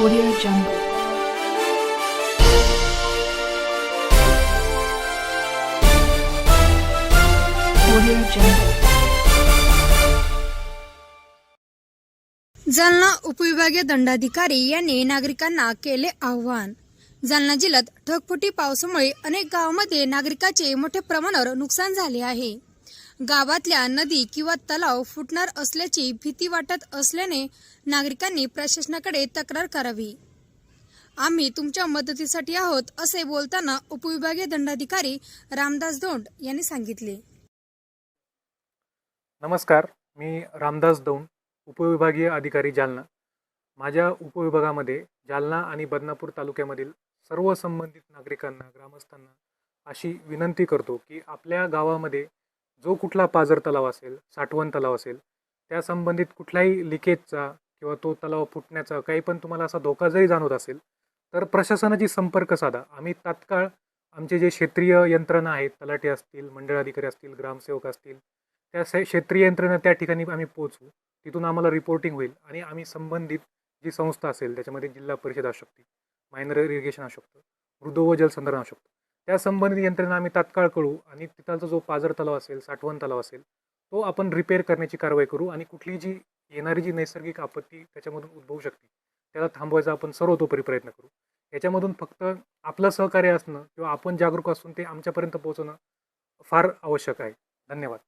Audio Jungle. Audio Jungle. Jalna उपविभागीय दंडाधिकारी यांनी नागरिकांना केले आव्हान जालना जिल्ह्यात ढगफुटी पावसामुळे अनेक गावांमध्ये नागरिकांचे मोठ्या प्रमाणावर नुकसान झाले आहे गावातल्या नदी किंवा तलाव फुटणार असल्याची भीती वाटत असल्याने नागरिकांनी प्रशासनाकडे तक्रार करावी. आम्ही तुमच्या मदतीसाठी आहोत असे बोलताना उपविभागीय दंडाधिकारी रामदास दोंड यांनी सांगितले. नमस्कार मी रामदास दौंड उपविभागीय अधिकारी जालना. माझ्या उपविभागामध्ये जालना आणि बदनापूर तालुक्यामधील सर्व संबंधित नागरिकांना ग्रामस्थांना अशी विनंती करतो की आपल्या गावामध्ये जो कुठला पाझर तलाव असेल साठवण तलाव असेल त्या संबंधित कुठल्याही लिकेजचा किंवा तो तलाव फुटण्याचा काही पण तुम्हाला असा धोका जरी जाणवत असेल तर प्रशासनाची संपर्क साधा. आम्ही तात्काळ आमचे जे क्षेत्रीय यंत्रणा आहेत तलाठी असतील मंडळ अधिकारी असतील ग्रामसेवक असतील त्या से क्षेत्रीय यंत्रणा त्या ठिकाणी आम्ही पोहोचू. तिथून आम्हाला रिपोर्टिंग होईल आणि आम्ही संबंधित जी संस्था असेल त्याच्यामध्ये जिल्हा परिषद असू शकते मायनर इरिगेशन असू शकतं मृदू व जलसंधारण असू शकतं. त्या संबंधित यंत्रणा आम्ही तात्काळ कळू आणि तिथलचा जो पाझर तलाव असेल साठवण तलाव असेल तो आपण रिपेअर करण्याची कारवाई करू आणि कुठली जी येणारी जी नैसर्गिक आपत्ती त्याच्यामधून उद्भवू शकते त्याला थांबवायचा आपण सर्वतोपरी प्रयत्न करू. याच्यामधून फक्त आपलं सहकार्य असणं किंवा आपण जागरूक असून ते आमच्यापर्यंत पोहोचणं फार आवश्यक आहे. धन्यवाद.